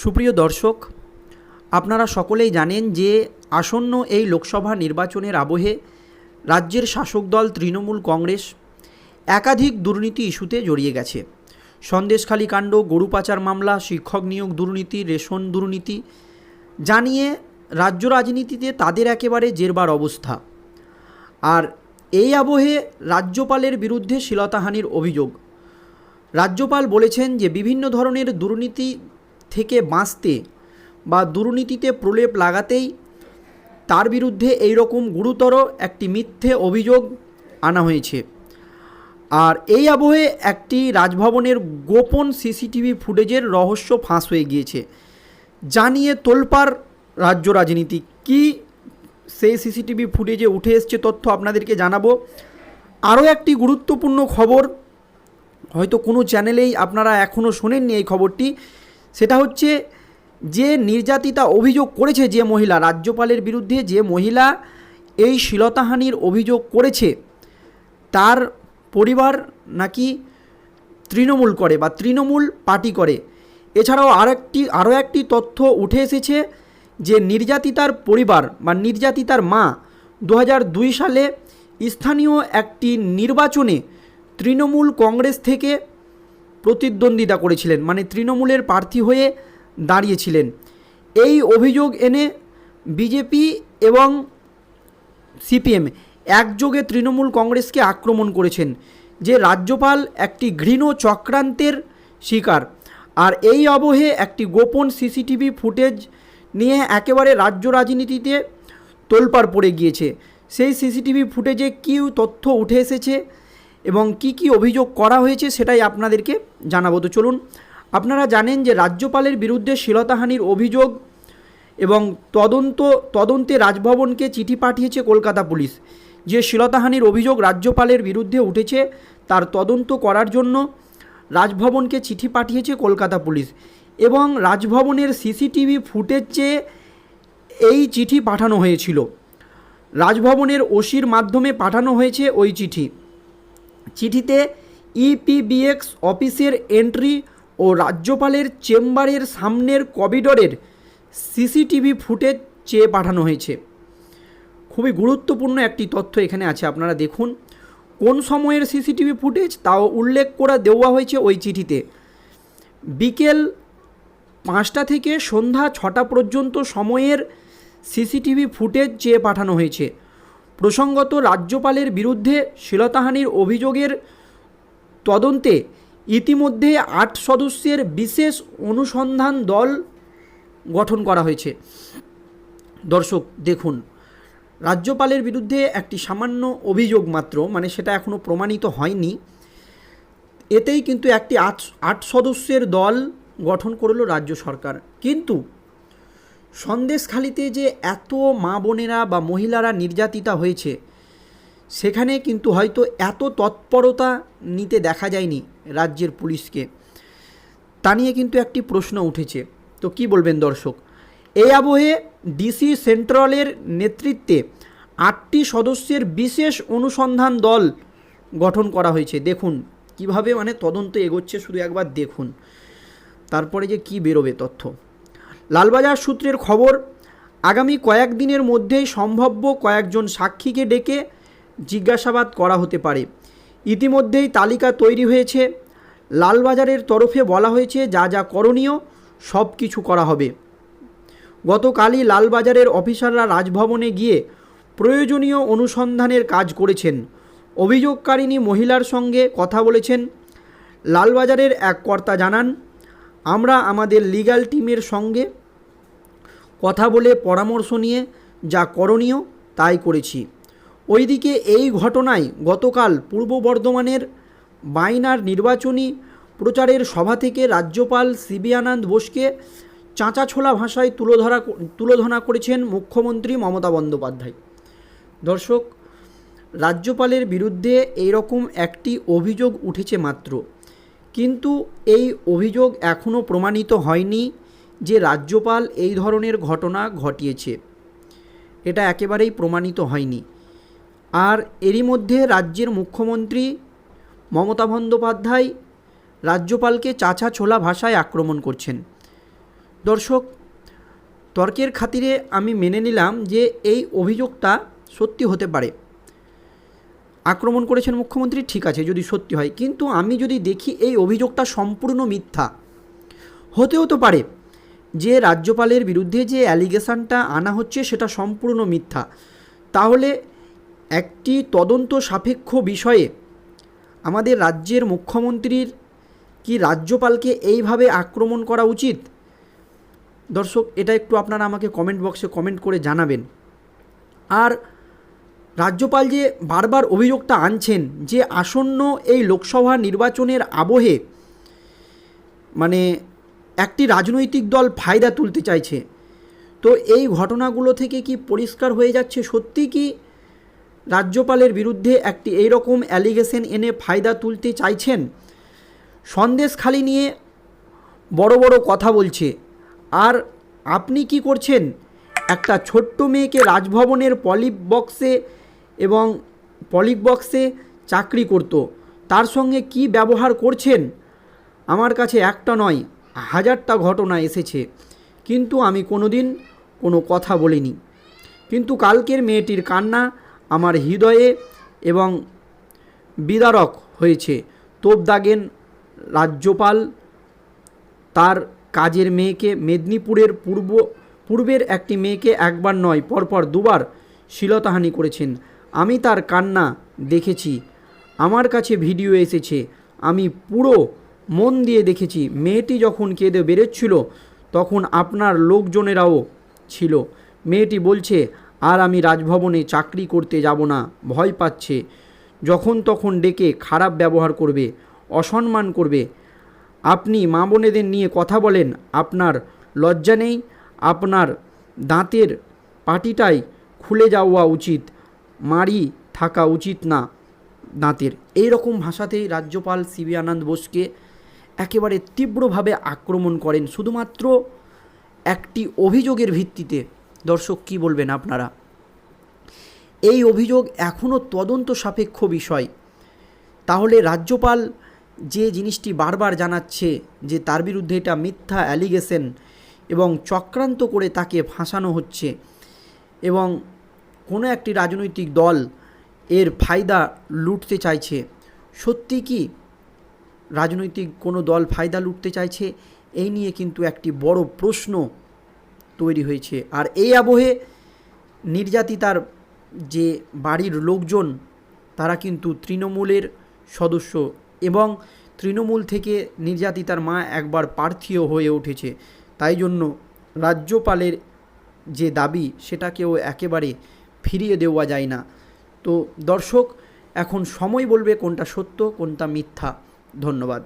সুপ্রিয় দর্শক, আপনারা সকলেই জানেন যে আসন্ন এই লোকসভা নির্বাচনের আবহে রাজ্যের শাসক দল তৃণমূল কংগ্রেস একাধিক দুর্নীতি ইস্যুতে জড়িয়ে গেছে। সন্দেশখালী কাণ্ড, গরু পাচার মামলা, শিক্ষক নিয়োগ দুর্নীতি, রেশন দুর্নীতি জানিয়ে রাজ্য রাজনীতিতে তাদের একেবারে জেরবার অবস্থা। আর এই আবহে রাজ্যপালের বিরুদ্ধে শ্লীলতাহানির অভিযোগ। রাজ্যপাল বলেছেন যে বিভিন্ন ধরনের দুর্নীতি থেকে বাঁচতে বা দুর্নীতিতে প্রলেপ লাগাতেই তার বিরুদ্ধে এই রকম গুরুতর একটি মিথ্যে অভিযোগ আনা হয়েছে। আর এই আবহে একটি রাজভবনের গোপন সিসিটিভি ফুটেজের রহস্য ফাঁস হয়ে গিয়েছে। জানিয়ে তোলপাড় রাজ্য রাজনীতি, কি সেই সিসিটিভি ফুটেজে উঠে এসছে তথ্য আপনাদেরকে জানাব। আরও একটি গুরুত্বপূর্ণ খবর, হয়তো কোনো চ্যানেলেই আপনারা এখনও শোনেননি এই খবরটি সেটা হচ্ছে যে নির্যাতিতা অভিযোগ করেছে যে মহিলা, রাজ্যপালের বিরুদ্ধে যে মহিলা এই শ্লীলতাহানির অভিযোগ করেছে, তার পরিবার নাকি তৃণমূল করে বা তৃণমূল পার্টি করে। এছাড়াও আরেকটি, আরও একটি তথ্য উঠে এসেছে যে নির্যাতিতার পরিবার বা নির্যাতিতার মা দু সালে স্থানীয় একটি নির্বাচনে তৃণমূল কংগ্রেস থেকে প্রতিদ্বন্দ্বিতা করেছিলেন মানে তৃণমূলের প্রার্থী হয়ে দাঁড়িয়েছিলেন। এই অভিযোগ এনে বিজেপি এবং সিপিএম একযোগে তৃণমূল কংগ্রেসকে আক্রমণ করেছেন, যে রাজ্যপাল একটি ঘৃণ চক্রান্তের শিকার, আর এই অবহে একটি গোপন সিসিটিভি ফুটেজ নিয়ে একেবারে রাজ্য রাজনীতিতে তোলপাড় পড়ে গিয়েছে। সেই সিসিটিভি ফুটেজে কী তথ্য উঠে এসেছে এবং কি কি অভিযোগ করা হয়েছে সেটাই আপনাদেরকে জানাব। তো চলুন, আপনারা জানেন যে রাজ্যপালের বিরুদ্ধে শ্লীলতাহানির অভিযোগ এবং তদন্ত, তদন্তে রাজভবনকে চিঠি পাঠিয়েছে কলকাতা পুলিশ। যে শ্লীলতাহানির অভিযোগ রাজ্যপালের বিরুদ্ধে উঠেছে, তার তদন্ত করার জন্য রাজভবনকে চিঠি পাঠিয়েছে কলকাতা পুলিশ এবং রাজভবনের সিসিটিভি ফুটেজ চেয়ে এই চিঠি পাঠানো হয়েছিল। রাজভবনের ওসির মাধ্যমে পাঠানো হয়েছে ওই চিঠি। চিঠিতে ইপিবিএক্স অফিসের এন্ট্রি ও রাজ্যপালের চেম্বারের সামনের করিডোরের সিসিটিভি ফুটেজ চেয়ে পাঠানো হয়েছে। খুবই গুরুত্বপূর্ণ একটি তথ্য এখানে আছে, আপনারা দেখুন। কোন সময়ের সিসিটিভি ফুটেজ তাও উল্লেখ করে দেওয়া হয়েছে ওই চিঠিতে। বিকেল পাঁচটা থেকে সন্ধ্যা ছটা পর্যন্ত সময়ের সিসিটিভি ফুটেজ চেয়ে পাঠানো হয়েছে। প্রসঙ্গত রাজ্যপালের বিরুদ্ধে শ্লীলতাহানির অভিযোগের তদন্তে ইতিমধ্যে আট সদস্যের বিশেষ অনুসন্ধান দল গঠন করা হয়েছে। দর্শক, দেখুন, রাজ্যপালের বিরুদ্ধে একটি সামান্য অভিযোগ মাত্র মানে সেটা এখনও প্রমাণিত হয়নি। এতেই কিন্তু একটি আট আট সদস্যের দল গঠন করল রাজ্য সরকার। কিন্তু সন্দেশখালিতে যে এত মা বোনেরা বা মহিলারা নির্যাতিতা হয়েছে, সেখানে কিন্তু হয়তো এত তৎপরতা নিতে দেখা যায়নি রাজ্যের পুলিশকে। তা নিয়ে কিন্তু একটি প্রশ্ন উঠেছে। তো কি বলবেন দর্শক? এই আবহে ডিসি সেন্ট্রালের নেতৃত্বে আটটি সদস্যের বিশেষ অনুসন্ধান দল গঠন করা হয়েছে। দেখুন, কীভাবে মানে তদন্ত এগোচ্ছে, শুধু একবার দেখুন। তারপরে যে কি বেরোবে তথ্য। লালবাজার সূত্রের খবর, আগামী কয়েকদিনের মধ্যেই সম্ভাব্য কয়েকজন সাক্ষীকে ডেকে জিজ্ঞাসাবাদ করা হতে পারে। ইতিমধ্যেই তালিকা তৈরি হয়েছে। লালবাজারের তরফে বলা হয়েছে, যা যা করণীয় সব কিছু করা হবে। গতকালই লালবাজারের অফিসাররা রাজভবনে গিয়ে প্রয়োজনীয় অনুসন্ধানের কাজ করেছেন। অভিযোগকারিণী মহিলার সঙ্গে কথা বলেছেন। লালবাজারের এক কর্তা জানান আমরা আমাদের লিগ্যাল টিমের সঙ্গে কথা বলে পরামর্শ নিয়ে যা করণীয় তাই করেছি। ওইদিকে এই ঘটনায় গতকাল পূর্ব বর্ধমানের বাইনার নির্বাচনী প্রচারের সভা থেকে রাজ্যপাল সিবি আনন্দ বোসকে চাঁচাছোলা ভাষায় তুলোধরা তুলোধনা করেছেন মুখ্যমন্ত্রী মমতা বন্দ্যোপাধ্যায়। দর্শক, রাজ্যপালের বিরুদ্ধে এইরকম একটি অভিযোগ উঠেছে মাত্র। কিন্তু এই অভিযোগ এখনও প্রমাণিত হয়নি যে রাজ্যপাল এই ধরনের ঘটনা ঘটিয়েছে। এটা একেবারেই প্রমাণিত হয়নি। আর এরই মধ্যে রাজ্যের মুখ্যমন্ত্রী মমতা বন্দ্যোপাধ্যায় রাজ্যপালকে চাচা ছোলা ভাষায় আক্রমণ করছেন। দর্শক, তর্কের খাতিরে আমি মেনে নিলাম যে এই অভিযোগটা সত্যি হতে পারে। আক্রমণ করেছেন মুখ্যমন্ত্রী, ঠিক আছে, যদি সত্যি হয়। কিন্তু আমি যদি দেখি এই অভিযোগটা সম্পূর্ণ মিথ্যা, হতেও তো পারে যে রাজ্যপালের বিরুদ্ধে যে অ্যালিগেশনটা আনা হচ্ছে সেটা সম্পূর্ণ মিথ্যা। তাহলে একটি তদন্ত সাপেক্ষ বিষয়ে আমাদের রাজ্যের মুখ্যমন্ত্রীর কি রাজ্যপালকে এইভাবে আক্রমণ করা উচিত? দর্শক, এটা একটু আপনারা আমাকে কমেন্ট বক্সে কমেন্ট করে জানাবেন। আর রাজ্যপাল যে বারবার অভিযোগটা আনছেন যে আসন্ন এই লোকসভা নির্বাচনের আবহে মানে একটি রাজনৈতিক দল ফায়দা তুলতে চাইছে, তো এই ঘটনাগুলো থেকে কি পরিষ্কার হয়ে যাচ্ছে সত্যি কি? রাজ্যপালের বিরুদ্ধে একটি এইরকম অ্যালিগেশন এনে ফায়দা তুলতে চাইছেন? সন্দেশ খালি নিয়ে বড় বড় কথা বলছে। আর আপনি কি করছেন? একটা ছোট্ট মেয়েকে রাজভবনের পলিপ বক্সে এবং পলিপ বক্সে চাকরি করতো। তার সঙ্গে কি ব্যবহার করছেন? আমার কাছে একটা নয়, হাজারটা ঘটনা এসেছে। কিন্তু আমি কোনো দিন কোনো কথা বলিনি। কিন্তু কালকের মেয়েটির কান্না আমার হৃদয়ে এবং বিদারক হয়েছে। তোপ দাগেন রাজ্যপাল, তার কাজের মেয়েকে মেদিনীপুরের পূর্ব, পূর্বের একটি মেয়েকে একবার নয়, পরপর দুবার শ্লীলতাহানি করেছেন। আমি তার কান্না দেখেছি। আমার কাছে ভিডিও এসেছে। আমি পুরো মন দিয়ে দেখেছি। মেয়েটি যখন কেঁদে বেরোচ্ছিল, তখন আপনার লোকজনেরাও ছিল। মেয়েটি বলছে, আর আমি রাজভবনে চাকরি করতে যাব না, ভয় পাচ্ছে। যখন তখন ডেকে খারাপ ব্যবহার করবে, অসম্মান করবে। আপনি মা বোনেদের নিয়ে কথা বলেন, আপনার লজ্জা নেই। আপনার দাঁতের পাটিটাই খুলে যাওয়া উচিত। মারি থাকা উচিত না দাঁতের এই রকম ভাষাতেই রাজ্যপাল সিবি আনন্দ বোসকে একেবারে তীব্রভাবে আক্রমণ করেন। শুধুমাত্র একটি অভিযোগের ভিত্তিতে। দর্শক, কি বলবেন আপনারা? এই অভিযোগ এখনও তদন্ত সাপেক্ষ বিষয়। তাহলে রাজ্যপাল যে জিনিসটি বারবার জানাচ্ছে যে তার বিরুদ্ধে এটা মিথ্যা অ্যালিগেশন এবং চক্রান্ত করে তাকে ফাঁসানো হচ্ছে এবং কোনো একটি রাজনৈতিক দল এর ফায়দা লুটতে চাইছে। সত্যি কি রাজনৈতিক কোনো দল ফায়দা লুটতে চাইছে? এই নিয়ে কিন্তু একটি বড় প্রশ্ন তৈরি হয়েছে। আর এই আবহে নির্যাতিতার যে বাড়ির লোকজন, তারা কিন্তু তৃণমূলের সদস্য এবং তৃণমূল থেকে নির্যাতিতার মা একবার প্রার্থীও হয়ে উঠেছে। তাই জন্য রাজ্যপালের যে দাবি, সেটাকেও একেবারে ফিরিয়ে দেওয়া যায় না। তো দর্শক এখন সময় বলবে কোনটা সত্য কোনটা মিথ্যা। ধন্যবাদ।